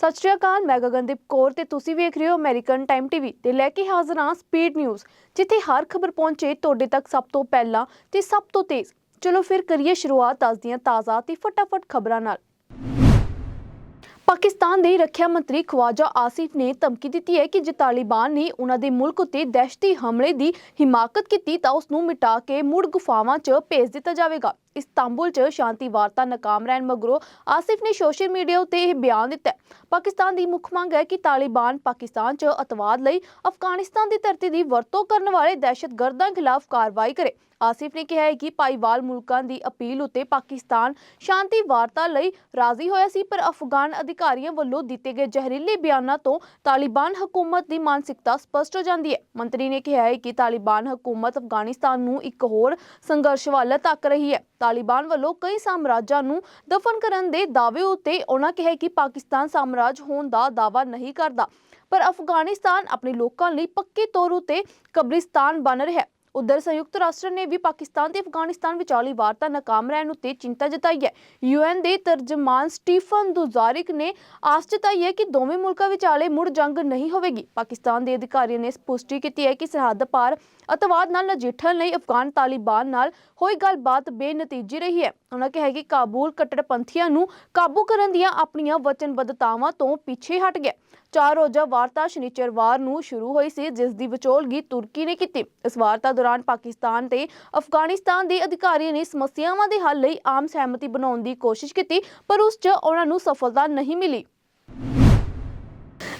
ਸਤਿ ਸ਼੍ਰੀ ਅਕਾਲ, ਮੈਂ ਗਗਨਦੀਪ ਕੌਰ ਤੇ ਤੁਸੀਂ ਵੇਖ ਰਹੇ ਹੋ ਅਮਰੀਕਨ ਟਾਈਮ ਟੀਵੀ ਤੇ ਲੈ ਕੇ ਹਾਜ਼ਰ ਹਾਂ ਸਪੀਡ ਨਿਊਜ਼ ਜਿੱਥੇ ਹਰ ਖਬਰ ਪਹੁੰਚੇ ਤੁਹਾਡੇ ਤੱਕ ਸਭ ਤੋਂ ਪਹਿਲਾਂ ਤੇ ਸਭ ਤੋਂ ਤੇਜ਼। ਚਲੋ ਫਿਰ ਕਰੀਏ ਸ਼ੁਰੂਆਤ ਅੱਜ ਦੀਆਂ ਤਾਜ਼ਾ ਤੇ ਫਟਾਫਟ ਖਬਰਾਂ ਨਾਲ। ਪਾਕਿਸਤਾਨ ਦੇ ਰੱਖਿਆ ਮੰਤਰੀ ਖਵਾਜਾ ਆਸਿਫ ਨੇ ਧਮਕੀ ਦਿੱਤੀ ਹੈ ਕਿ ਜੇ ਤਾਲਿਬਾਨ ਨੇ ਉਹਨਾਂ ਦੇ ਮੁਲਕ ਉੱਤੇ ਦਹਿਸ਼ਤੀ ਹਮਲੇ ਦੀ ਹਿਮਾਕਤ ਕੀਤੀ ਤਾਂ ਉਸ ਨੂੰ ਮਿਟਾ ਕੇ ਮੁੜ ਗੁਫਾਵਾਂ 'ਚ ਭੇਜ ਦਿੱਤਾ ਜਾਵੇਗਾ। ਇਸਤਾਂਬੁਲ 'ਚ ਸ਼ਾਂਤੀ ਵਾਰਤਾ ਨਾਕਾਮ ਰਹਿਣ ਮਗਰੋਂ ਆਸਿਫ ਨੇ ਸੋਸ਼ਲ ਮੀਡੀਆ ਉੱਤੇ ਇਹ ਬਿਆਨ ਦਿੱਤਾ ਪਾਕਿਸਤਾਨ ਦੀ ਮੁੱਖ ਮੰਗ ਹੈ ਕਿ ਤਾਲਿਬਾਨ ਪਾਕਿਸਤਾਨ 'ਚ ਅਤਵਾਦ ਲਈ ਅਫਗਾਨਿਸਤਾਨ ਦੀ ਧਰਤੀ ਦੀ ਵਰਤੋਂ ਕਰਨ ਵਾਲੇ ਦਹਿਸ਼ਤਗਰਦਾਂ ਖਿਲਾਫ ਕਾਰਵਾਈ ਕਰੇ। ਆਸਿਫ ਨੇ ਕਿਹਾ ਹੈ ਕਿ ਭਾਈਵਾਲ ਮੁਲਕਾਂ ਦੀ ਅਪੀਲ ਉੱਤੇ ਪਾਕਿਸਤਾਨ ਸ਼ਾਂਤੀ ਵਾਰਤਾ ਲਈ ਰਾਜ਼ੀ ਹੋਇਆ ਸੀ, ਪਰ ਅਫਗਾਨ ਅਧਿਕਾਰੀਆਂ ਵੱਲੋਂ ਦਿੱਤੇ ਗਏ ਜ਼ਹਿਰੀਲੇ ਬਿਆਨਾਂ ਤੋਂ ਤਾਲਿਬਾਨ ਹਕੂਮਤ ਦੀ ਮਾਨਸਿਕਤਾ ਸਪਸ਼ਟ ਹੋ ਜਾਂਦੀ ਹੈ। ਮੰਤਰੀ ਨੇ ਕਿਹਾ ਹੈ ਕਿ ਤਾਲਿਬਾਨ ਹਕੂਮਤ ਅਫਗਾਨਿਸਤਾਨ ਨੂੰ ਇੱਕ ਹੋਰ ਸੰਘਰਸ਼ ਵੱਲ ਤੱਕ ਰਹੀ ਹੈ। ਤਾਲਿਬਾਨ ਵੱਲੋਂ ਕਈ ਸਾਮਰਾਜਾਂ ਨੂੰ ਦਫਨ ਕਰਨ ਦੇ ਦਾਅਵੇ ਉੱਤੇ ਉਹਨਾਂ ਕਿਹਾ ਕਿ ਪਾਕਿਸਤਾਨ ਸਾਮਰਾਜ ਹੋਣ ਦਾ ਦਾਅਵਾ ਨਹੀਂ ਕਰਦਾ। ਪਰ ਅਫਗਾਨਿਸਤਾਨ ਆਪਣੇ ਲੋਕਾਂ ਲਈ ਪੱਕੇ ਤੌਰ ਉਤੇ ਕਬਰਿਸਤਾਨ ਬਣ ਰਿਹਾ ਹੈ। ਉਧਰ ਸੰਯੁਕਤ ਰਾਸ਼ਟਰ ਨੇ ਵੀ ਪਾਕਿਸਤਾਨ ਤੇ ਅਫਗਾਨਿਸਤਾਨ ਵਿਚਾਲੀ ਵਾਰਤਾ ਨਾਕਾਮ ਰਹਿਣ ਉਤੇ ਚਿੰਤਾ ਜਤਾਈ ਹੈ। ਯੂਐਨ ਦੇ ਤਰਜਮਾਨ ਸਟੀਫਨ ਦੁਜ਼ਾਰਿਕ ਨੇ ਆਸ ਜਤਾਈ ਹੈ ਕਿ ਦੋਵੇਂ ਮੁਲਕਾਂ ਵਿਚਾਲੇ ਮੁੜ ਜੰਗ ਨਹੀਂ ਹੋਵੇਗੀ। ਪਾਕਿਸਤਾਨ ਦੇ ਅਧਿਕਾਰੀਆਂ ਨੇ ਪੁਸ਼ਟੀ ਕੀਤੀ ਹੈ ਕਿ ਸਰਹੱਦ ਪਾਰ ਅਤਵਾਦ ਨਾਲ ਨਜਿੱਠਣ ਲਈ ਅਫਗਾਨ ਤਾਲਿਬਾਨ ਨਾਲ ਹੋਈ ਗੱਲਬਾਤ ਬੇਨਤੀਜੀ ਰਹੀ ਹੈ। ਉਹਨਾਂ ਕਿਹਾ ਕਿ ਕਾਬੁਲ ਕੱਟੜਪੰਥੀਆਂ ਨੂੰ ਕਾਬੂ ਕਰਨ ਦੀਆਂ ਆਪਣੀਆਂ ਵਚਨਬੱਧਤਾਵਾਂ ਤੋਂ ਪਿੱਛੇ ਹਟ ਗਿਆ। ਚਾਰ ਰੋਜ਼ਾ ਵਾਰਤਾ ਸ਼ਨੀਚਰਵਾਰ ਨੂੰ ਸ਼ੁਰੂ ਹੋਈ ਸੀ, ਜਿਸ ਦੀ ਵਿਚੋਲਗੀ ਤੁਰਕੀ ਨੇ ਕੀਤੀ। ਇਸ ਵਾਰਤਾ ਦੌਰਾਨ ਪਾਕਿਸਤਾਨ ਤੇ ਅਫਗਾਨਿਸਤਾਨ ਦੇ ਅਧਿਕਾਰੀਆਂ ਨੇ ਸਮੱਸਿਆਵਾਂ ਦੇ ਹੱਲ ਲਈ ਆਮ ਸਹਿਮਤੀ ਬਣਾਉਣ ਦੀ ਕੋਸ਼ਿਸ਼ ਕੀਤੀ, ਪਰ ਉਸ 'ਚ ਉਹਨਾਂ ਨੂੰ ਸਫਲਤਾ ਨਹੀਂ ਮਿਲੀ।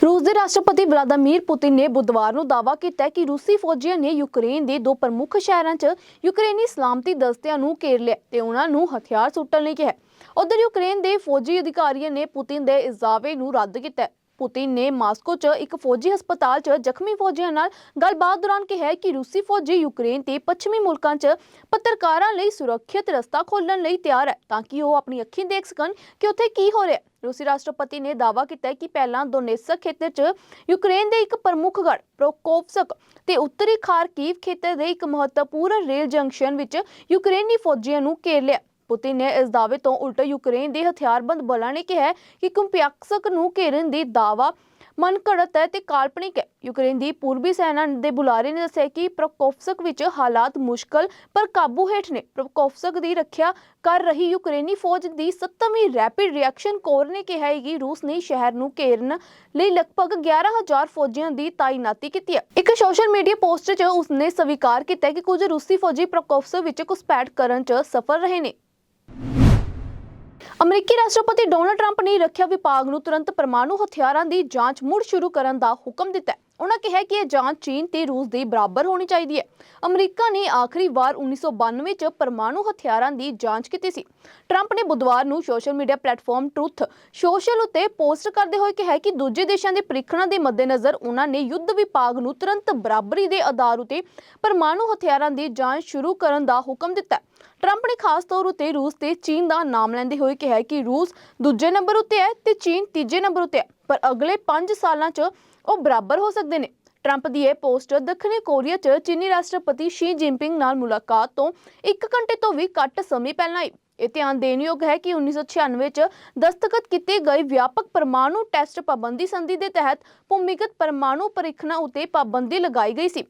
ਰੂਸ ਦੇ ਰਾਸ਼ਟਰਪਤੀ ਵਲਾਦੀਮੀਰ ਪੁਤਿਨ ਨੇ ਬੁੱਧਵਾਰ ਨੂੰ ਦਾਅਵਾ ਕੀਤਾ ਕਿ ਰੂਸੀ ਫੌਜੀਆਂ ਨੇ ਯੂਕਰੇਨ ਦੇ ਦੋ ਪ੍ਰਮੁੱਖ ਸ਼ਹਿਰਾਂ 'ਚ ਯੂਕਰੇਨੀ ਸਲਾਮਤੀ ਦਸਤਿਆਂ ਨੂੰ ਘੇਰ ਲਿਆ ਤੇ ਉਹਨਾਂ ਨੂੰ ਹਥਿਆਰ ਸੁੱਟਣ ਲਈ ਕਿਹਾ। ਉਧਰ ਯੂਕਰੇਨ ਦੇ ਫੌਜੀ ਅਧਿਕਾਰੀਆਂ ਨੇ ਪੁਤਿਨ ਦੇ ਇਸ ਦਾਅਵੇ ਨੂੰ ਰੱਦ ਕੀਤਾ। ਪੁਤਿਨ ਨੇ ਮਾਸਕੋ 'ਚ ਇੱਕ ਫੌਜੀ ਹਸਪਤਾਲ 'ਚ ਜ਼ਖਮੀ ਫੌਜੀਆਂ ਨਾਲ ਗੱਲਬਾਤ ਦੌਰਾਨ ਕਿਹਾ ਕਿ ਰੂਸੀ ਫੌਜੀ ਯੂਕਰੇਨ ਤੇ ਪੱਛਮੀ ਮੁਲਕਾਂ 'ਚ ਪੱਤਰਕਾਰਾਂ ਲਈ ਸੁਰੱਖਿਅਤ ਰਸਤਾ ਖੋਲ੍ਹਣ ਲਈ ਤਿਆਰ ਹੈ ਤਾਂ ਕਿ ਉਹ ਆਪਣੀ ਅੱਖੀਂ ਦੇਖ ਸਕਣ ਕਿ ਉੱਥੇ ਕੀ ਹੋ ਰਿਹਾ ਹੈ। ਰੂਸੀ ਰਾਸ਼ਟਰਪਤੀ ਨੇ ਦਾਅਵਾ ਕੀਤਾ ਕਿ ਪਹਿਲਾਂ ਦੋਨੇਸਕ ਖੇਤਰ 'ਚ ਯੂਕਰੇਨ ਦੇ ਇੱਕ ਪ੍ਰਮੁੱਖ ਗੜ ਪ੍ਰੋਕੋਵਸਕ ਤੇ ਉੱਤਰੀ ਖਾਰਕੀਵ ਖੇਤਰ ਦੇ ਇੱਕ ਮਹੱਤਵਪੂਰਨ ਰੇਲ ਜੰਕਸ਼ਨ ਵਿੱਚ ਯੂਕਰੇਨੀ ਫੌਜੀਆਂ ਨੂੰ ਘੇਰ ਲਿਆ। ਪੁਤਿਨ ਨੇ ਇਸ ਦਾਅਵੇ ਤੋਂ ਉਲਟ ਯੂਕਰੇਨ ਦੇ ਹਥਿਆਰਬੰਦ ਬਲਾਂ ਨੇ ਕਿਹਾ ਕਿ ਕੁੰਪਿਆਕਸਕ ਨੂੰ ਘੇਰਨ ਦੀ ਦਾਅਵਾ ਮਨਘੜਤ ਹੈ ਤੇ ਕਾਲਪਨਿਕ ਹੈ। ਯੂਕਰੇਨ ਦੀ ਪੂਰਬੀ ਸੈਨਾ ਦੇ ਬੁਲਾਰੇ ਨੇ ਦੱਸਿਆ ਕਿ ਪ੍ਰੋਕੋਫਸਕ ਵਿੱਚ ਹਾਲਾਤ ਮੁਸ਼ਕਲ ਪਰ ਕਾਬੂ ਹੇਠ ਨੇ। ਪ੍ਰੋਕੋਫਸਕ ਦੀ ਰੱਖਿਆ ਕਰ ਰਹੀ ਯੂਕਰੇਨੀ ਫੌਜ ਦੀ 7ਵੀਂ ਰੈਪਿਡ ਰਿਐਕਸ਼ਨ ਕੋਰ ਨੇ ਕਿਹਾ ਹੈ ਕਿ ਰੂਸ ਨੇ ਸ਼ਹਿਰ ਨੂੰ ਘੇਰਨ ਲਈ ਲਗਭਗ 11000 ਫੌਜੀਆਂ ਦੀ ਤਾਇਨਾਤੀ ਕੀਤੀ ਹੈ। ਇੱਕ ਸੋਸ਼ਲ ਮੀਡੀਆ ਪੋਸਟ 'ਚ ਉਸਨੇ ਸਵੀਕਾਰ ਕੀਤਾ ਕਿ ਕੁਝ ਰੂਸੀ ਫੌਜੀ ਪ੍ਰੋਕੋਫਸਕ ਵਿੱਚ ਘੁਸਪੈਠ ਕਰਨ 'ਚ ਸਫਲ ਰਹੇ ਨੇ। ਅਮਰੀਕੀ ਰਾਸ਼ਟਰਪਤੀ ਡੋਨਲਡ ਟਰੰਪ ਨੇ ਰੱਖਿਆ ਵਿਭਾਗ ਨੂੰ ਤੁਰੰਤ ਪਰਮਾਣੂ ਹਥਿਆਰਾਂ ਦੀ ਜਾਂਚ ਮੁੜ ਸ਼ੁਰੂ ਕਰਨ ਦਾ ਹੁਕਮ ਦਿੱਤਾ ਹੈ। ਉਹਨਾਂ ਕਿਹਾ ਕਿ ਇਹ ਜਾਂਚ ਚੀਨ ਤੇ ਰੂਸ ਦੇ ਬਰਾਬਰ ਹੋਣੀ ਚਾਹੀਦੀ ਹੈ। ਅਮਰੀਕਾ ਨੇ ਆਖਰੀ ਵਾਰ 1992 ਚ ਪਰਮਾਣੂ ਹਥਿਆਰਾਂ ਦੀ ਜਾਂਚ ਕੀਤੀ ਸੀ। ਟਰੰਪ ਨੇ ਬੁੱਧਵਾਰ ਨੂੰ social media platform truth social ਉਤੇ ਪੋਸਟ ਕਰਦੇ ਹੋਏ ਕਿਹਾ ਕਿ ਦੂਜੇ ਦੇਸ਼ਾਂ ਦੇ ਪ੍ਰੀਖਣਾਂ ਦੇ ਮੱਦੇਨਜ਼ਰ ਉਹਨਾਂ ਨੇ ਯੁੱਧ ਵਿਭਾਗ ਨੂੰ ਤੁਰੰਤ ਬਰਾਬਰੀ ਦੇ ਆਧਾਰ ਉਤੇ ਪਰਮਾਣੂ ਹਥਿਆਰਾਂ ਦੀ ਜਾਂਚ ਸ਼ੁਰੂ ਕਰਨ ਦਾ ਹੁਕਮ ਦਿੱਤਾ ਟਰੰਪ ਨੇ ਖਾਸ ਤੌਰ ਉਤੇ ਰੂਸ ਤੇ ਚੀਨ ਦਾ ਨਾਮ ਲੈਂਦੇ ਹੋਏ ਕਿਹਾ ਕਿ ਰੂਸ ਦੂਜੇ ਨੰਬਰ ਉਤੇ ਹੈ ਤੇ ਚੀਨ ਤੀਜੇ ਨੰਬਰ ਉਤੇ ਹੈ, ਪਰ ਅਗਲੇ 5 ਸਾਲਾਂ 'ਚ ਉਹ ਬਰਾਬਰ ਹੋ ਸਕਦੇ ਨੇ। ਟਰੰਪ ਦੀ ਇਹ ਪੋਸਟ ਦੱਖਣੀ ਕੋਰੀਆ 'ਚ ਚੀਨੀ ਰਾਸ਼ਟਰਪਤੀ ਸ਼ੀ ਜਿਨਪਿੰਗ ਨਾਲ ਮੁਲਾਕਾਤ ਤੋਂ 1 ਘੰਟੇ ਤੋਂ ਵੀ ਘੱਟ ਸਮੇਂ ਪਹਿਲਾਂ ਆਈ। ਇਹ ਧਿਆਨ ਦੇਣ ਯੋਗ ਹੈ ਕਿ 1996 ਚ ਦਸਤਖਤ ਕੀਤੇ ਗਏ ਵਿਆਪਕ ਪਰਮਾਣੂ ਟੈਸਟ ਪਾਬੰਦੀ ਸੰਧੀ ਦੇ ਤਹਿਤ ਭੂਮੀਗਤ ਪਰਮਾਣੂ ਪਰੀਖਣਾਂ ਉਤੇ ਪਾਬੰਦੀ ਲਗਾਈ ਗਈ ਸੀ।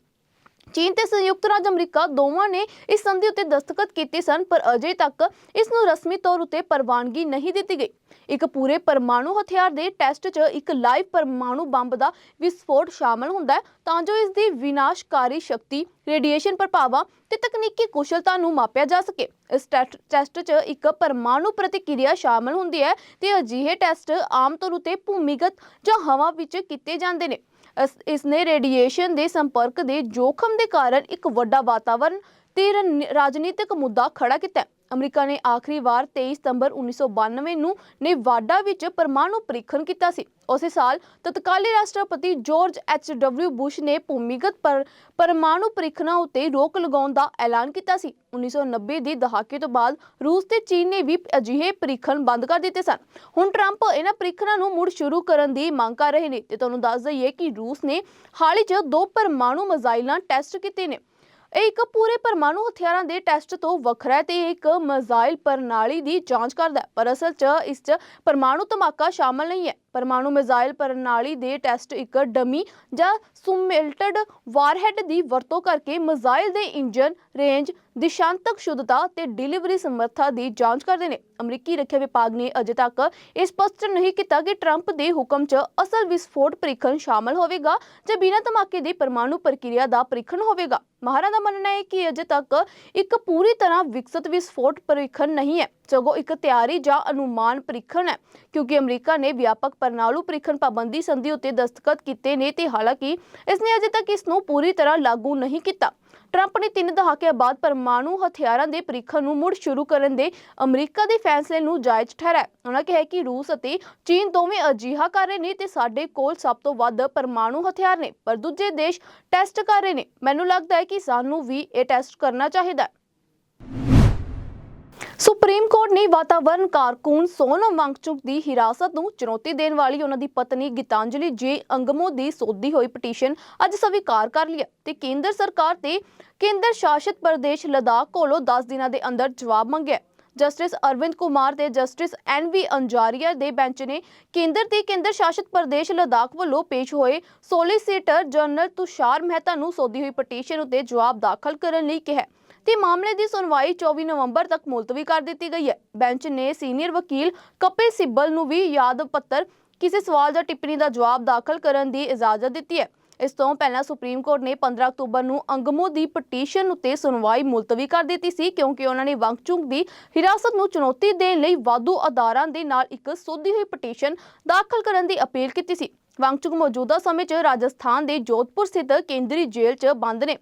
ਚੀਨ ਤੇ ਸੰਯੁਕਤ ਰਾਜ ਅਮਰੀਕਾ ਦੋਵਾਂ ਨੇ ਇਸ ਸੰਧੀ ਉੱਤੇ ਦਸਤਖਤ ਕੀਤੇ ਸਨ, ਪਰ ਅਜੇ ਤੱਕ ਇਸ ਨੂੰ ਰਸਮੀ ਤੌਰ ਉੱਤੇ ਪ੍ਰਵਾਨਗੀ ਨਹੀਂ ਦਿੱਤੀ ਗਈ। ਇੱਕ ਪੂਰੇ ਪਰਮਾਣੂ ਹਥਿਆਰ ਦੇ ਟੈਸਟ 'ਚ ਇੱਕ ਲਾਈਵ ਪਰਮਾਣੂ ਬੰਬ ਦਾ ਵਿਸਫੋਟ ਸ਼ਾਮਲ ਹੁੰਦਾ ਹੈ, ਤਾਂ ਜੋ ਇਸ ਦੀ ਵਿਨਾਸ਼ਕਾਰੀ ਸ਼ਕਤੀ, ਰੇਡੀਏਸ਼ਨ ਪ੍ਰਭਾਵਾਂ ਤੇ ਤਕਨੀਕੀ ਕੁਸ਼ਲਤਾ ਨੂੰ ਮਾਪਿਆ ਜਾ ਸਕੇ। ਇਸ ਟੈਸਟ ਟੈਸਟ 'ਚ ਇੱਕ ਪਰਮਾਣੂ ਪ੍ਰਤੀਕਿਰਿਆ ਸ਼ਾਮਲ ਹੁੰਦੀ ਹੈ, ਤੇ ਅਜਿਹੇ ਟੈਸਟ ਆਮ ਤੌਰ ਉਤੇ ਭੂਮੀਗਤ ਜਾਂ ਹਵਾ ਵਿੱਚ ਕੀਤੇ ਜਾਂਦੇ ਨੇ। ਇਸ ਨੇ ਰੇਡੀਏਸ਼ਨ ਦੇ ਸੰਪਰਕ ਦੇ ਜੋਖਮ ਦੇ ਕਾਰਨ ਇੱਕ ਵੱਡਾ ਵਾਤਾਵਰਣ ਤੇ ਰਨ- ਰਾਜਨੀਤਿਕ ਮੁੱਦਾ ਖੜਾ ਕੀਤਾ। ਅਮਰੀਕਾ ਨੇ ਆਖਰੀ ਵਾਰ 23 ਸਤੰਬਰ 1992 ਨੂੰ ਨੇਵਾਡਾ ਵਿੱਚ ਪਰਮਾਣੂ ਪ੍ਰੀਖਣ ਕੀਤਾ ਸੀ। ਉਸੇ ਸਾਲ ਤਤਕਾਲੀ ਰਾਸ਼ਟਰਪਤੀ ਜਾਰਜ ਐਚ ਡਬਲਿਊ ਬੁਸ਼ ਨੇ ਭੂਮੀਗਤ ਪਰ ਪਰਮਾਣੂ ਪ੍ਰੀਖਣਾਂ ਉੱਤੇ ਰੋਕ ਲਗਾਉਣ ਦਾ ਐਲਾਨ ਕੀਤਾ ਸੀ। 1990 ਦੇ ਦਹਾਕੇ ਤੋਂ ਬਾਅਦ ਰੂਸ ਤੇ ਚੀਨ ਨੇ ਵੀ ਅਜਿਹੇ ਪ੍ਰੀਖਣ ਬੰਦ ਕਰ ਦਿੱਤੇ ਸਨ। ਹੁਣ ਟਰੰਪ ਇਹਨਾਂ ਪ੍ਰੀਖਣਾਂ ਨੂੰ ਮੁੜ ਸ਼ੁਰੂ ਕਰਨ ਦੀ ਮੰਗ ਕਰ ਰਹੇ ਨੇ ਤੇ ਤੁਹਾਨੂੰ ਦੱਸ ਦਈਏ ਕਿ ਰੂਸ ਨੇ ਹਾਲ ਹੀ 'ਚ ਦੋ ਪਰਮਾਣੂ ਮਿਜ਼ਾਈਲਾਂ ਟੈਸਟ ਕੀਤੇ ਨੇ। ਇਹ ਇੱਕ ਪੂਰੇ ਪਰਮਾਣੂ ਹਥਿਆਰਾਂ ਦੇ ਟੈਸਟ ਤੋਂ ਵੱਖਰਾ ਹੈ ਤੇ ਇਹ ਇੱਕ ਮਿਜ਼ਾਈਲ ਪ੍ਰਣਾਲੀ ਦੀ ਜਾਂਚ ਕਰਦਾ ਹੈ। ਪਰ ਅਸਲ 'ਚ ਇਸ 'ਚ ਪਰਮਾਣੂ ਧਮਾਕਾ ਸ਼ਾਮਲ ਨਹੀਂ ਹੈ। ਪਰਮਾਣੂ ਮਿਜ਼ਾਈਲ ਪ੍ਰਣਾਲੀ ਦੇ ਟੈਸਟ ਇੱਕ ਡਮੀ ਜਾਂ ਸੁਮਿਲਟਡ ਵਾਰਹੈਡ ਦੀ ਵਰਤੋਂ ਕਰਕੇ ਮਿਜ਼ਾਈਲ ਦੇ ਇੰਜਨ ਰੇਂਜ, ਦਿਸ਼ਾਂਤਕ ਸ਼ੁੱਧਤਾ ਤੇ ਡਿਲੀਵਰੀ ਸਮਰੱਥਾ ਦੀ ਜਾਂਚ ਕਰਦੇ ਨੇ। ਅਮਰੀਕੀ ਰੱਖਿਆ ਵਿਭਾਗ ਨੇ ਅਜੇ ਤੱਕ ਇਹ ਸਪਸ਼ਟ ਨਹੀਂ ਕੀਤਾ ਕਿ ਟਰੰਪ ਦੇ ਹੁਕਮ 'ਚ ਅਸਲ ਵਿਸਫੋਟ ਪ੍ਰੀਖਣ ਸ਼ਾਮਲ ਹੋਵੇਗਾ ਜਾਂ ਬਿਨਾਂ ਧਮਾਕੇ ਦੀ ਪਰਮਾਣੂ ਪ੍ਰਕਿਰਿਆ ਦਾ ਪ੍ਰੀਖਣ ਹੋਵੇਗਾ। ਮਾਹਰਾਂ ਦਾ ਮੰਨਣਾ ਹੈ ਕਿ ਅਜੇ ਤੱਕ ਇੱਕ ਪੂਰੀ ਤਰ੍ਹਾਂ ਵਿਕਸਿਤ ਵਿਸਫੋਟ ਪ੍ਰੀਖਣ ਨਹੀਂ ਹੈ। ਸਗੋਂ ਇੱਕ ਤਿਆਰੀ ਜਾਂ ਅਨੁਮਾਨ ਪ੍ਰੀਖਣ ਹੈ, ਕਿਉਂਕਿ ਅਮਰੀਕਾ ਨੇ ਵਿਆਪਕ ਪਰਮਾਣੂ ਪ੍ਰੀਖਣ ਪਾਬੰਦੀ ਸੰਧੀ ਉੱਤੇ ਦਸਤਖਤ ਕੀਤੇ ਨੇ ਤੇ ਹਾਲਾਂਕਿ ਇਸ ਨੇ ਅਜੇ ਤੱਕ ਇਸ ਨੂੰ ਪੂਰੀ ਤਰ੍ਹਾਂ ਲਾਗੂ ਨਹੀਂ ਕੀਤਾ। ਟਰੰਪ ਨੇ ਤਿੰਨ ਦਹਾਕਿਆਂ ਬਾਅਦ ਪਰਮਾਣੂ ਹਥਿਆਰਾਂ ਦੇ ਪ੍ਰੀਖਣ ਨੂੰ ਮੁੜ ਸ਼ੁਰੂ ਕਰਨ ਦੇ ਅਮਰੀਕਾ ਦੇ ਫੈਸਲੇ ਨੂੰ ਜਾਇਜ਼ ਠਹਿਰਾਇਆ। ਉਹਨਾਂ ਕਿਹਾ ਕਿ ਰੂਸ ਅਤੇ ਚੀਨ ਦੋਵੇਂ ਅਜਿਹਾ ਕਰ ਰਹੇ ਨੇ ਤੇ ਸਾਡੇ ਕੋਲ ਸਭ ਤੋਂ ਵੱਧ ਪਰਮਾਣੂ ਹਥਿਆਰ ਨੇ, ਪਰ ਦੂਜੇ ਦੇਸ਼ ਟੈਸਟ ਕਰ ਰਹੇ ਨੇ। ਮੈਨੂੰ ਲੱਗਦਾ ਹੈ ਕਿ ਸਾਨੂੰ ਵੀ ਇਹ ਟੈਸਟ ਕਰਨਾ ਚਾਹੀਦਾ ਹੈ। ਸੁਪਰੀਮ ਕੋਰਟ ਨੇ ਵਾਤਾਵਰਣ ਕਾਰਕੁਨ ਸੋਨਮ ਵਾਂਗਚੁਕ ਦੀ ਹਿਰਾਸਤ ਨੂੰ ਚੁਣੌਤੀ ਦੇਣ ਵਾਲੀ ਉਹਨਾਂ ਦੀ ਪਤਨੀ ਗੀਤਾਂਜਲੀ ਜੇ ਅੰਗਮੋ ਦੀ ਸੋਧੀ ਹੋਈ ਪਟੀਸ਼ਨ ਅੱਜ ਸਵੀਕਾਰ ਕਰ ਲਿਆ ਤੇ ਕੇਂਦਰ ਸਰਕਾਰ ਤੇ ਕੇਂਦਰ ਸ਼ਾਸਿਤ ਪ੍ਰਦੇਸ਼ ਲਦਾਖ ਕੋਲੋਂ 10 ਦਿਨਾਂ ਦੇ ਅੰਦਰ ਜਵਾਬ ਮੰਗਿਆ ਜਸਟਿਸ ਅਰਵਿੰਦ ਕੁਮਾਰ ਤੇ ਜਸਟਿਸ ਐਨ ਵੀ ਅੰਜਾਰੀਆ ਦੇ ਬੈਂਚ ਨੇ ਕੇਂਦਰ ਤੇ ਕੇਂਦਰ ਸ਼ਾਸਿਤ ਪ੍ਰਦੇਸ਼ ਲਦਾਖ ਵੱਲੋਂ ਪੇਸ਼ ਹੋਏ ਸੋਲਿਸਿਟਰ ਜਨਰਲ ਤੁਸ਼ਾਰ ਮਹਿਤਾ ਨੂੰ ਸੋਧੀ ਹੋਈ ਪਟੀਸ਼ਨ ਉੱਤੇ ਜਵਾਬ ਦਾਖਲ ਕਰਨ ਲਈ ਕਿਹਾ ਤੇ ਮਾਮਲੇ ਦੀ ਸੁਣਵਾਈ 24 ਨਵੰਬਰ ਤੱਕ ਮੁਲਤਵੀ ਕਰ ਦਿੱਤੀ ਗਈ ਹੈ। ਬੈਂਚ ਨੇ ਸੀਨੀਅਰ ਵਕੀਲ ਕਪਿਲ ਸਿੱਬਲ ਨੂੰ ਵੀ ਯਾਦ ਪੱਤਰ ਕਿਸੇ ਸਵਾਲ ਜਾਂ ਟਿੱਪਣੀ ਦਾ ਜਵਾਬ ਦਾਖਲ ਕਰਨ ਦੀ ਇਜਾਜ਼ਤ ਦਿੱਤੀ ਹੈ। ਇਸ ਤੋਂ ਪਹਿਲਾਂ ਸੁਪਰੀਮ ਕੋਰਟ ਨੇ 15 ਅਕਤੂਬਰ ਨੂੰ ਅੰਗਮੋ ਦੀ ਪਟੀਸ਼ਨ ਉੱਤੇ ਸੁਣਵਾਈ ਮੁਲਤਵੀ ਕਰ ਦਿੱਤੀ ਸੀ, ਕਿਉਂਕਿ ਉਹਨਾਂ ਨੇ ਵਾਂਗਚੁਕ ਦੀ ਹਿਰਾਸਤ ਨੂੰ ਚੁਣੌਤੀ ਦੇਣ ਲਈ ਵਾਧੂ ਆਧਾਰਾਂ ਦੇ ਨਾਲ ਇੱਕ ਸੋਧੀ ਹੋਈ ਪਟੀਸ਼ਨ ਦਾਖਲ ਕਰਨ ਦੀ ਅਪੀਲ ਕੀਤੀ ਸੀ। ਵਾਂਗਚੁਕ ਮੌਜੂਦਾ ਸਮੇਂ 'ਚ ਰਾਜਸਥਾਨ ਦੇ ਜੋਧਪੁਰ ਸਥਿਤ ਕੇਂਦਰੀ ਜੇਲ੍ਹ 'ਚ ਬੰਦ ਨੇ।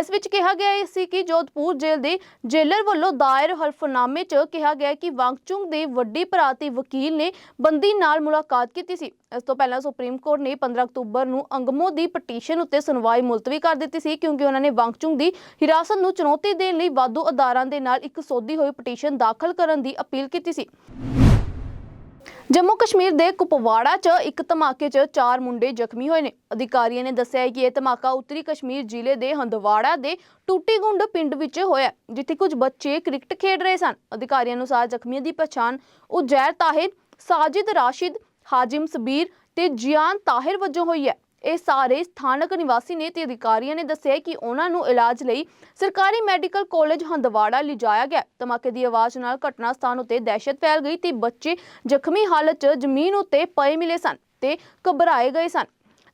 ਇਸ ਵਿੱਚ ਕਿਹਾ ਗਿਆ ਸੀ ਕਿ ਜੋਧਪੁਰ ਜੇਲ੍ਹ ਦੇ ਜੇਲਰ ਵੱਲੋਂ ਦਾਇਰ ਹਲਫਨਾਮੇ 'ਚ ਕਿਹਾ ਗਿਆ ਕਿ ਵਾਂਗਚੁਕ ਦੇ ਵੱਡੀ ਭਰਾ ਤੇ ਵਕੀਲ ਨੇ ਬੰਦੀ ਨਾਲ ਮੁਲਾਕਾਤ ਕੀਤੀ ਸੀ। ਇਸ ਤੋਂ ਪਹਿਲਾਂ ਸੁਪਰੀਮ ਕੋਰਟ ਨੇ 15 ਅਕਤੂਬਰ ਨੂੰ ਅੰਗਮੋ ਦੀ ਪਟੀਸ਼ਨ ਉੱਤੇ ਸੁਣਵਾਈ ਮੁਲਤਵੀ ਕਰ ਦਿੱਤੀ ਸੀ ਕਿਉਂਕਿ ਉਹਨਾਂ ਨੇ ਵਾਂਗਚੁਕ ਦੀ ਹਿਰਾਸਤ ਨੂੰ ਚੁਣੌਤੀ ਦੇਣ ਲਈ ਵਾਧੂ ਆਧਾਰਾਂ ਦੇ ਨਾਲ ਇੱਕ ਸੋਧੀ ਹੋਈ ਪਟੀਸ਼ਨ ਦਾਖਲ ਕਰਨ ਦੀ ਅਪੀਲ ਕੀਤੀ ਸੀ। ਜੰਮੂ ਕਸ਼ਮੀਰ ਦੇ ਕੁਪਵਾੜਾ 'ਚ ਇੱਕ ਧਮਾਕੇ 'ਚ ਚਾਰ ਮੁੰਡੇ ਜ਼ਖਮੀ ਹੋਏ ਨੇ। ਅਧਿਕਾਰੀਆਂ ਨੇ ਦੱਸਿਆ ਹੈ ਕਿ ਇਹ ਧਮਾਕਾ ਉੱਤਰੀ ਕਸ਼ਮੀਰ ਜ਼ਿਲ੍ਹੇ ਦੇ ਹੰਦਵਾੜਾ ਦੇ ਟੂਟੀਗੁੰਡ ਪਿੰਡ ਵਿੱਚ ਹੋਇਆ ਜਿੱਥੇ ਕੁਝ ਬੱਚੇ ਕ੍ਰਿਕਟ ਖੇਡ ਰਹੇ ਸਨ। ਅਧਿਕਾਰੀਆਂ ਅਨੁਸਾਰ ਜ਼ਖਮੀਆਂ ਦੀ ਪਛਾਣ ਉਜੈਰ ਤਾਹਿਰ, ਸਾਜਿਦ ਰਾਸ਼ਿਦ, ਹਾਜਿਮ ਸਬੀਰ ਤੇ ਜਿਆਨ ਤਾਹਿਰ ਵਜੋਂ ਹੋਈ ਹੈ। ਇਹ ਸਾਰੇ ਸਥਾਨਕ ਨਿਵਾਸੀ ਨੇ ਤੇ ਅਧਿਕਾਰੀਆਂ ਨੇ ਦੱਸਿਆ ਕਿ ਉਹਨਾਂ ਨੂੰ ਇਲਾਜ ਲਈ ਸਰਕਾਰੀ ਮੈਡੀਕਲ ਕਾਲਜ ਹੰਦਵਾੜਾ ਲਿਜਾਇਆ ਗਿਆ। ਧਮਾਕੇ ਦੀ ਆਵਾਜ਼ ਨਾਲ ਘਟਨਾ ਸਥਾਨ ਉੱਤੇ ਦਹਿਸ਼ਤ ਫੈਲ ਗਈ ਤੇ ਬੱਚੇ ਜ਼ਖਮੀ ਹਾਲਤ 'ਚ ਜ਼ਮੀਨ ਉੱਤੇ ਪਏ ਮਿਲੇ ਸਨ ਤੇ ਘਬਰਾਏ ਗਏ ਸਨ।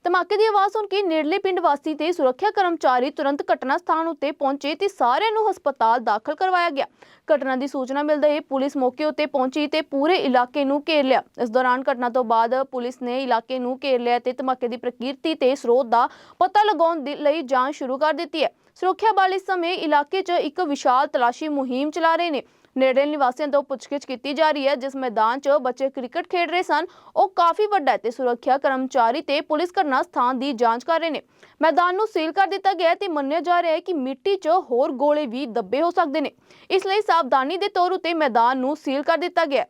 ਧਮਾਕੇ ਦੀ ਆਵਾਜ਼ ਸੁਣ ਕੇ ਨੇੜਲੇ ਪਿੰਡ ਵਾਸੀ ਤੇ ਸੁਰੱਖਿਆ ਕਰਮਚਾਰੀ ਤੁਰੰਤ ਘਟਨਾ ਸਥਾਨ ਉੱਤੇ ਪਹੁੰਚੇ ਤੇ ਸਾਰਿਆਂ ਨੂੰ ਹਸਪਤਾਲ ਦਾਖਲ ਕਰਵਾਇਆ ਗਿਆ। ਘਟਨਾ ਦੀ ਸੂਚਨਾ ਮਿਲਦੇ ਹੀ ਪੁਲਿਸ ਮੌਕੇ ਉੱਤੇ ਪਹੁੰਚੀ ਤੇ ਪੂਰੇ ਇਲਾਕੇ ਨੂੰ ਘੇਰ ਲਿਆ। ਇਸ ਦੌਰਾਨ ਘਟਨਾ ਤੋਂ ਬਾਅਦ ਪੁਲਿਸ ਨੇ ਇਲਾਕੇ ਨੂੰ ਘੇਰ ਲਿਆ ਤੇ ਧਮਾਕੇ ਦੀ ਪ੍ਰਕਿਰਤੀ ਤੇ ਸਰੋਤ ਦਾ ਪਤਾ ਲਗਾਉਣ ਦੇ ਲਈ ਜਾਂਚ ਸ਼ੁਰੂ ਕਰ ਦਿੱਤੀ ਹੈ। ਸੁਰੱਖਿਆ ਬਲ ਇਸ ਸਮੇਂ ਇਲਾਕੇ 'ਚ ਇੱਕ ਵਿਸ਼ਾਲ ਤਲਾਸ਼ੀ ਮੁਹਿੰਮ ਚਲਾ ਰਹੇ ਨੇ। ਨੇੜੇ ਨਿਵਾਸੀਆਂ ਤੋਂ ਪੁੱਛਗਿੱਛ ਕੀਤੀ ਜਾ ਰਹੀ ਹੈ, ਜਿਸ ਮੈਦਾਨ 'ਚ ਬੱਚੇ ਕ੍ਰਿਕਟ ਖੇਡ ਰਹੇ ਸਨ। ਉਹ ਕਾਫੀ ਵੱਡਾ ਹੈ ਤੇ ਸੁਰੱਖਿਆ ਕਰਮਚਾਰੀ ਤੇ ਪੁਲਿਸ ਘਟਨਾ ਸਥਾਨ ਦੀ ਜਾਂਚ ਕਰ ਰਹੇ ਨੇ। ਮੈਦਾਨ ਨੂੰ ਸੀਲ ਕਰ ਦਿੱਤਾ ਗਿਆ ਹੈ ਤੇ ਮੰਨਿਆ ਜਾ ਰਿਹਾ ਹੈ ਕਿ ਮਿੱਟੀ 'ਚ ਹੋਰ ਗੋਲੇ ਵੀ ਦੱਬੇ ਹੋ ਸਕਦੇ ਨੇ। ਇਸ ਲਈ ਸਾਵਧਾਨੀ ਦੇ ਤੌਰ ਉਤੇ ਮੈਦਾਨ ਨੂੰ ਸੀਲ ਕਰ ਦਿੱਤਾ ਗਿਆ ਹੈ।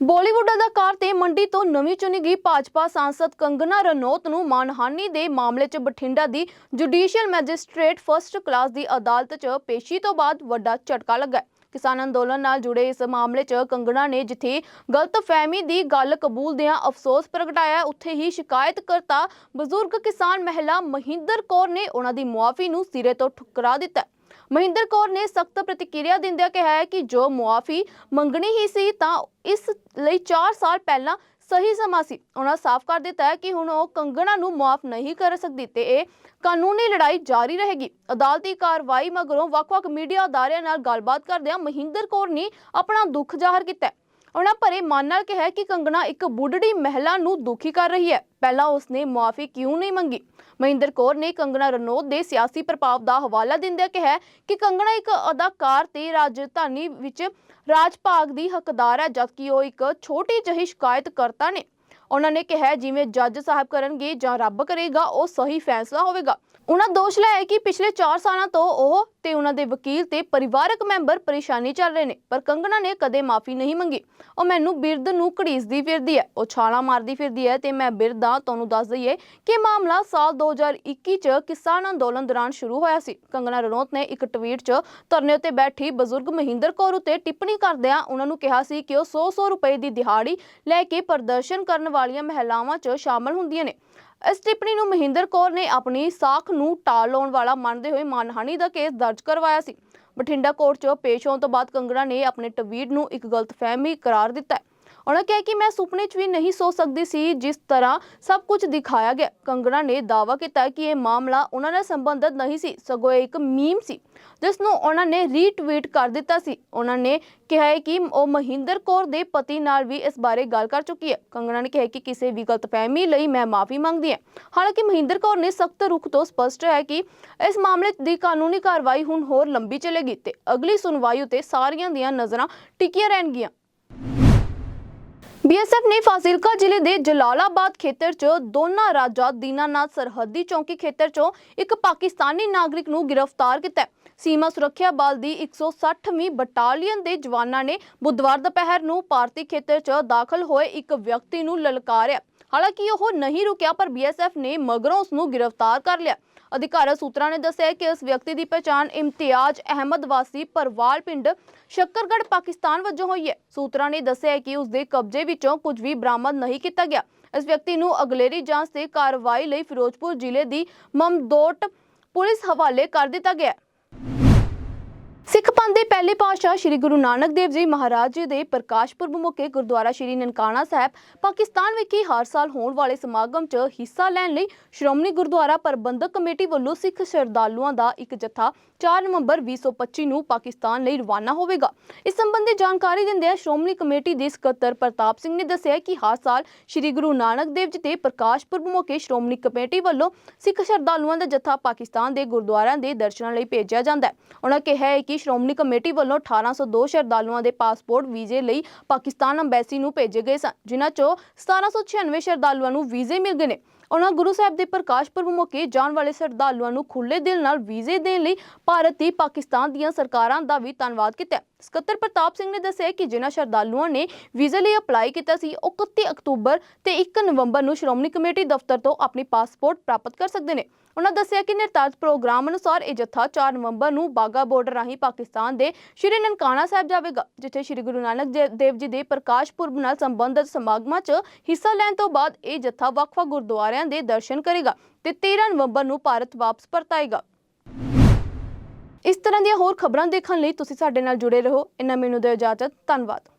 ਬਾਲੀਵੁੱਡ ਅਦਾਕਾਰ ਤੇ ਮੰਡੀ ਤੋਂ ਨਵੀਂ ਚੁਣੀ ਗਈ ਭਾਜਪਾ ਸਾਂਸਦ ਕੰਗਨਾ ਰਣੌਤ ਨੂੰ ਮਾਨਹਾਨੀ ਦੇ ਮਾਮਲੇ 'ਚ ਬਠਿੰਡਾ ਦੀ ਜੁਡੀਸ਼ੀਅਲ ਮੈਜਿਸਟ੍ਰੇਟ ਫਸਟ ਕਲਾਸ ਦੀ ਅਦਾਲਤ 'ਚ ਪੇਸ਼ੀ ਤੋਂ ਬਾਅਦ ਵੱਡਾ ਝਟਕਾ ਲੱਗਾ। ਕਿਸਾਨ ਅੰਦੋਲਨ ਨਾਲ ਜੁੜੇ ਇਸ ਮਾਮਲੇ 'ਚ ਕੰਗਣਾ ਨੇ ਜਿੱਥੇ ਗਲਤਫਹਿਮੀ ਦੀ ਗੱਲ ਕਬੂਲਦਿਆਂ ਅਫਸੋਸ ਪ੍ਰਗਟਾਇਆ, ਉੱਥੇ ਹੀ ਸ਼ਿਕਾਇਤਕਰਤਾ ਬਜ਼ੁਰਗ ਕਿਸਾਨ ਮਹਿਲਾ ਮਹਿੰਦਰ ਕੌਰ ਨੇ ਉਹਨਾਂ ਦੀ ਮੁਆਫੀ ਨੂੰ ਸਿਰੇ ਤੋਂ ਠੁਕਰਾ ਦਿੱਤਾ। ਮਹਿੰਦਰ ਕੌਰ ਨੇ ਸਖਤ ਪ੍ਰਤੀਕਿਰਿਆ ਦਿੰਦਿਆਂ ਕਿਹਾ ਹੈ ਕਿ ਜੋ ਮੁਆਫੀ ਮੰਗਣੀ ਹੀ ਸੀ, ਤਾਂ ਇਸ ਲਈ 4 ਸਾਲ ਪਹਿਲਾਂ ਸਹੀ ਸਮਾਂ ਸੀ। ਉਹਨਾਂ ਸਾਫ਼ ਕਰ ਦਿੱਤਾ ਹੈ ਕਿ ਹੁਣ ਉਹ ਕੰਗਣਾ ਨੂੰ ਮਾਫ ਨਹੀਂ ਕਰ ਸਕਦੀ ਤੇ ਇਹ ਕਾਨੂੰਨੀ ਲੜਾਈ ਜਾਰੀ ਰਹੇਗੀ। ਅਦਾਲਤੀ ਕਾਰਵਾਈ ਮਗਰੋਂ ਵੱਖ-ਵੱਖ ਮੀਡੀਆ ਅਦਾਰਿਆਂ ਨਾਲ ਗੱਲਬਾਤ ਕਰਦਿਆਂ ਮਹਿੰਦਰ ਕੌਰ ਨੇ ਆਪਣਾ ਦੁੱਖ ਜ਼ਾਹਰ ਕੀਤਾ ਉਹਨਾਂ ਭਰੇ ਮਨ ਨਾਲ ਕਿਹਾ ਕਿ ਕੰਗਣਾ ਇੱਕ ਬੁੱਢੜੀ ਮਹਿਲਾ ਨੂੰ ਦੁਖੀ ਕਰ ਰਹੀ ਹੈ। ਪਹਿਲਾਂ ਉਸਨੇ ਮੁਆਫੀ ਕਿਉਂ ਨਹੀਂ ਮੰਗੀ? ਮਹਿੰਦਰ ਕੌਰ ਨੇ ਕੰਗਣਾ ਰਣੌਤ ਦੇ ਸਿਆਸੀ ਪ੍ਰਭਾਵ ਦਾ ਹਵਾਲਾ ਦਿੰਦਿਆਂ ਕਿਹਾ ਕਿ ਕੰਗਣਾ ਇੱਕ ਅਦਾਕਾਰ ਤੇ ਰਾਜਧਾਨੀ ਵਿੱਚ ਰਾਜ ਭਾਗ ਦੀ ਹੱਕਦਾਰ ਹੈ, ਜਦਕਿ ਉਹ ਇੱਕ ਛੋਟੀ ਜਿਹੀ ਸ਼ਿਕਾਇਤਕਰਤਾ ਨੇ। ਉਹਨਾਂ ਨੇ ਕਿਹਾ ਜਿਵੇਂ ਜੱਜ ਸਾਹਿਬ ਕਰਨਗੇ ਜਾਂ ਰੱਬ ਕਰੇਗਾ, ਉਹ ਸਹੀ ਫੈਸਲਾ ਹੋਵੇਗਾ। ਉਹਨਾਂ ਦੋਸ਼ ਲਾਇਆ ਕਿ ਪਿਛਲੇ 4 ਸਾਲਾਂ ਤੋਂ ਉਹ ਤੇ ਉਹਨਾਂ ਦੇ ਵਕੀਲ ਤੇ ਪਰਿਵਾਰਕ ਮੈਂਬਰ ਪਰੇਸ਼ਾਨੀ ਚੱਲ ਰਹੇ ਨੇ, ਪਰ ਕੰਗਣਾ ਨੇ ਕਦੇ ਮਾਫੀ ਨਹੀਂ ਮੰਗੀ। ਉਹ ਮੈਨੂੰ ਬਿਰਧ ਨੂੰ ਘੜੀਸਦੀ ਫਿਰਦੀ ਹੈ, ਉਹ ਛਾਲਾਂ ਮਾਰਦੀ ਫਿਰਦੀ ਹੈ ਤੇ ਮੈਂ ਬਿਰਧਾਂ ਤੁਹਾਨੂੰ ਦੱਸ ਦਈਏ ਕਿ ਮਾਮਲਾ ਸਾਲ 2021 ਚ ਕਿਸਾਨ ਅੰਦੋਲਨ ਦੌਰਾਨ ਸ਼ੁਰੂ ਹੋਇਆ ਸੀ। ਕੰਗਣਾ ਰਣੌਤ ਨੇ ਇੱਕ ਟਵੀਟ 'ਚ ਧਰਨੇ ਉੱਤੇ ਬੈਠੀ ਬਜ਼ੁਰਗ ਮਹਿੰਦਰ ਕੌਰ ਉਤੇ ਟਿੱਪਣੀ ਕਰਦਿਆਂ ਉਹਨਾਂ ਨੂੰ ਕਿਹਾ ਸੀ ਕਿ ਉਹ 100-100 ਰੁਪਏ ਦੀ ਦਿਹਾੜੀ ਲੈ ਕੇ ਪ੍ਰਦਰਸ਼ਨ ਕਰਨ ਵਾਲੀਆਂ ਮਹਿਲਾਵਾਂ 'ਚ ਸ਼ਾਮਲ ਹੁੰਦੀਆਂ ਨੇ। ਇਸ ਟਿੱਪਣੀ ਨੂੰ ਮਹਿੰਦਰ ਕੌਰ ਨੇ ਆਪਣੀ ਸਾਖ ਨੂੰ ਟਾਲ ਲਾਉਣ ਵਾਲਾ ਮੰਨਦੇ ਹੋਏ ਮਾਨਹਾਨੀ ਦਾ ਕੇਸ ਦਰਜ ਕਰਵਾਇਆ ਸੀ। ਬਠਿੰਡਾ ਕੋਰਟ 'ਚ ਪੇਸ਼ ਹੋਣ ਤੋਂ ਬਾਅਦ ਕੰਗਣਾ ਨੇ ਆਪਣੇ ਟਵੀਟ ਨੂੰ ਇੱਕ ਗਲਤਫਹਿਮੀ ਕਰਾਰ ਦਿੱਤਾ ਹੈ। ਉਹਨਾਂ ਕਿਹਾ ਕਿ ਮੈਂ ਸੁਪਨੇ 'ਚ ਵੀ ਨਹੀਂ ਸੋਚ ਸਕਦੀ ਸੀ, ਜਿਸ ਤਰ੍ਹਾਂ ਸਭ ਕੁਝ ਦਿਖਾਇਆ ਗਿਆ। ਕੰਗਣਾ ਨੇ ਦਾਅਵਾ ਕੀਤਾ ਕਿ ਇਹ ਮਾਮਲਾ ਉਹਨਾਂ ਨਾਲ ਸੰਬੰਧਿਤ ਨਹੀਂ ਸੀ, ਸਗੋਂ ਇਹ ਇੱਕ ਮੀਮ ਸੀ, ਜਿਸ ਨੂੰ ਉਹਨਾਂ ਨੇ ਰੀਟਵੀਟ ਕਰ ਦਿੱਤਾ ਸੀ। ਉਹਨਾਂ ਨੇ ਕਿਹਾ ਹੈ ਕਿ ਉਹ ਮਹਿੰਦਰ ਕੌਰ ਦੇ ਪਤੀ ਨਾਲ ਵੀ ਇਸ ਬਾਰੇ ਗੱਲ ਕਰ ਚੁੱਕੀ ਹੈ। ਕੰਗਣਾ ਨੇ ਕਿਹਾ ਕਿ ਕਿਸੇ ਵੀ ਗਲਤਫਹਿਮੀ ਲਈ ਮੈਂ ਮਾਫੀ ਮੰਗਦੀ ਹਾਂ। ਹਾਲਾਂਕਿ ਮਹਿੰਦਰ ਕੌਰ ਨੇ ਸਖਤ ਰੁਖ ਤੋਂ ਸਪਸ਼ਟ ਹੈ ਕਿ ਇਸ ਮਾਮਲੇ ਦੀ ਕਾਨੂੰਨੀ ਕਾਰਵਾਈ ਹੁਣ ਹੋਰ ਲੰਬੀ ਚੱਲੇਗੀ ਤੇ ਅਗਲੀ ਸੁਣਵਾਈ ਉਤੇ ਸਾਰੀਆਂ ਦੀਆਂ ਨਜ਼ਰਾਂ ਟਿਕੀਆਂ ਰਹਿਣਗੀਆਂ। ਬੀਐਸਐਫ ਨੇ ਫਾਜ਼ਿਲਕਾ ਜ਼ਿਲ੍ਹੇ ਦੇ ਜਲਾਲਾਬਾਦ ਖੇਤਰ 'ਚ ਦੋਨਾਂ ਰਾਜਾਂ ਦੀਨਾਨਾਥ ਸਰਹੱਦੀ ਚੌਂਕੀ ਖੇਤਰ 'ਚੋਂ ਇੱਕ ਪਾਕਿਸਤਾਨੀ ਨਾਗਰਿਕ ਨੂੰ ਗ੍ਰਿਫਤਾਰ ਕੀਤਾ ਸੀਮਾ ਸੁਰੱਖਿਆ ਬਲ ਦੀ 160ਵੀਂ ਬਟਾਲੀਅਨ ਦੇ ਜਵਾਨਾਂ ਨੇ ਬੁੱਧਵਾਰ ਦੁਪਹਿਰ ਨੂੰ ਭਾਰਤੀ ਖੇਤਰ 'ਚ ਦਾਖਲ ਹੋਏ ਇੱਕ ਵਿਅਕਤੀ ਨੂੰ ਲਲਕਾਰਿਆ। ਹਾਲਾਂਕਿ ਉਹ ਨਹੀਂ ਰੁਕਿਆ, ਪਰ ਬੀਐਸਐਫ ਨੇ ਮਗਰੋਂ ਉਸ ਨੂੰ ਗ੍ਰਿਫਤਾਰ ਕਰ ਲਿਆ। ਅਧਿਕਾਰਤ ਸੂਤਰਾਂ ਨੇ ਦੱਸਿਆ ਕਿ ਇਸ ਵਿਅਕਤੀ ਦੀ ਪਛਾਣ ਇਮਤਿਆਜ਼ ਅਹਿਮਦ ਵਾਸੀ ਪਰਵਾਲ ਪਿੰਡ ਸ਼ੱਕਰਗੜ੍ਹ, ਪਾਕਿਸਤਾਨ ਵਜੋਂ ਹੋਈ ਹੈ। ਸੂਤਰਾਂ ਨੇ ਦੱਸਿਆ ਕਿ ਉਸ ਦੇ ਕਬਜ਼ੇ ਵਿੱਚੋਂ ਕੁਝ ਵੀ ਬਰਾਮਦ ਨਹੀਂ ਕੀਤਾ ਗਿਆ। ਇਸ ਵਿਅਕਤੀ ਨੂੰ ਅਗਲੇਰੀ ਜਾਂਚ ਤੇ ਕਾਰਵਾਈ ਲਈ ਫਿਰੋਜ਼ਪੁਰ ਜ਼ਿਲ੍ਹੇ ਦੀ ਮਮਦੋਟ ਪੁਲਿਸ ਹਵਾਲੇ ਕਰ ਦਿੱਤਾ ਗਿਆ ਸਿੱਖ ਪੰਥ ਦੇ ਪਹਿਲੇ ਪਾਤਸ਼ਾਹ ਸ੍ਰੀ ਗੁਰੂ ਨਾਨਕ ਦੇਵ ਜੀ ਮਹਾਰਾਜ ਜੀ ਦੇ ਪ੍ਰਕਾਸ਼ ਪੁਰਬ ਮੌਕੇ ਗੁਰਦੁਆਰਾ ਸ੍ਰੀ ਨਨਕਾਣਾ ਸਾਹਿਬ, ਪਾਕਿਸਤਾਨ ਵਿਖੇ ਹਰ ਸਾਲ ਹੋਣ ਵਾਲੇ ਸਮਾਗਮ 'ਚ ਹਿੱਸਾ ਲੈਣ ਲਈ ਸ਼੍ਰੋਮਣੀ ਗੁਰਦੁਆਰਾ ਪ੍ਰਬੰਧਕ ਕਮੇਟੀ ਵੱਲੋਂ ਸਿੱਖ ਸ਼ਰਧਾਲੂਆਂ ਦਾ ਇੱਕ ਜਥਾ 4 ਨਵੰਬਰ 2025 ਨੂੰ ਪਾਕਿਸਤਾਨ ਲਈ ਰਵਾਨਾ ਹੋਵੇਗਾ। ਇਸ ਸੰਬੰਧੀ ਜਾਣਕਾਰੀ ਦਿੰਦਿਆਂ ਸ਼੍ਰੋਮਣੀ ਕਮੇਟੀ ਦੇ ਸਕੱਤਰ ਪ੍ਰਤਾਪ ਸਿੰਘ ਨੇ ਦੱਸਿਆ ਕਿ ਹਰ ਸਾਲ ਸ੍ਰੀ ਗੁਰੂ ਨਾਨਕ ਦੇਵ ਜੀ ਦੇ ਪ੍ਰਕਾਸ਼ ਪੁਰਬ ਮੌਕੇ ਸ਼੍ਰੋਮਣੀ ਕਮੇਟੀ ਵੱਲੋਂ ਸਿੱਖ ਸ਼ਰਧਾਲੂਆਂ ਦਾ ਜਥਾ ਪਾਕਿਸਤਾਨ ਦੇ ਗੁਰਦੁਆਰਿਆਂ ਦੇ ਦਰਸ਼ਨਾਂ ਲਈ ਭੇਜਿਆ ਜਾਂਦਾ ਹੈ। ਉਹਨਾਂ ਕਿਹਾ ਹੈ ਕਿ ਸ਼੍ਰੋਮਣੀ ਕਮੇਟੀ ਵੱਲੋਂ 1802 ਸ਼ਰਧਾਲੂਆਂ ਦੇ ਪਾਸਪੋਰਟ, ਵੀਜ਼ੇ ਲਈ ਪਾਕਿਸਤਾਨ ਅੰਬੈਸੀ ਨੂੰ ਭੇਜੇ ਗਏ ਸਨ, ਜਿਨ੍ਹਾਂ ਚੋਂ 1796 ਸ਼ਰਧਾਲੂਆਂ ਨੂੰ ਵੀਜ਼ੇ ਮਿਲ ਗਏ ਨੇ। ਉਹਨਾਂ ਗੁਰੂ ਸਾਹਿਬ ਦੇ ਪ੍ਰਕਾਸ਼ ਪੁਰਬ ਮੌਕੇ ਜਾਣ ਵਾਲੇ ਸ਼ਰਧਾਲੂਆਂ ਨੂੰ ਖੁੱਲੇ ਦਿਲ ਨਾਲ ਵੀਜ਼ੇ ਦੇਣ ਲਈ ਭਾਰਤ ਤੇ ਪਾਕਿਸਤਾਨ ਦੀਆਂ ਸਰਕਾਰਾਂ ਦਾ ਵੀ ਧੰਨਵਾਦ ਕੀਤਾ ਸਕੱਤਰ ਪ੍ਰਤਾਪ ਸਿੰਘ ਨੇ ਦੱਸਿਆ ਕਿ ਜਿਨ੍ਹਾਂ ਸ਼ਰਧਾਲੂਆਂ ਨੇ ਵੀਜ਼ੇ ਲਈ ਅਪਲਾਈ ਕੀਤਾ ਸੀ, ਉਹ 31 ਅਕਤੂਬਰ ਤੇ 1 ਨਵੰਬਰ ਨੂੰ ਸ਼੍ਰੋਮਣੀ ਕਮੇਟੀ ਦਫ਼ਤਰ ਤੋਂ ਆਪਣੀ ਪਾਸਪੋਰਟ ਪ੍ਰਾਪਤ ਕਰ ਸਕਦੇ ਨੇ। ਉਹਨਾਂ ਦੱਸਿਆ ਕਿ ਨਿਰਧਾਰਿਤ ਪ੍ਰੋਗਰਾਮ ਅਨੁਸਾਰ ਇਹ ਜੱਥਾ 4 ਨਵੰਬਰ ਨੂੰ ਬਾਗਾ ਬਾਰਡਰ ਰਾਹੀਂ ਪਾਕਿਸਤਾਨ ਦੇ ਸ਼੍ਰੀ ਨਨਕਾਣਾ ਸਾਹਿਬ ਜਾਵੇਗਾ, ਜਿੱਥੇ ਸ਼੍ਰੀ ਗੁਰੂ ਨਾਨਕ ਦੇਵ ਜੀ ਦੇ ਪ੍ਰਕਾਸ਼ ਪੁਰਬ ਨਾਲ ਸੰਬੰਧਿਤ ਸਮਾਗਮਾਂ 'ਚ ਹਿੱਸਾ ਲੈਣ ਤੋਂ ਬਾਅਦ ਇਹ ਜਥਾ ਵੱਖ-ਵੱਖ ਗੁਰਦੁਆਰਿਆਂ ਦੇ ਦਰਸ਼ਨ ਕਰੇਗਾ ਤੇ 13 ਨਵੰਬਰ ਨੂੰ ਭਾਰਤ ਵਾਪਸ ਪਰਤਾਏਗਾ। ਇਸ ਤਰ੍ਹਾਂ ਦੀਆਂ ਹੋਰ ਖਬਰਾਂ ਦੇਖਣ ਲਈ ਤੁਸੀਂ ਸਾਡੇ ਨਾਲ ਜੁੜੇ ਰਹੋ। ਇਹਨਾਂ ਮੈਨੂੰ ਦਿਓ ਇਜਾਜ਼ਤ। ਧੰਨਵਾਦ।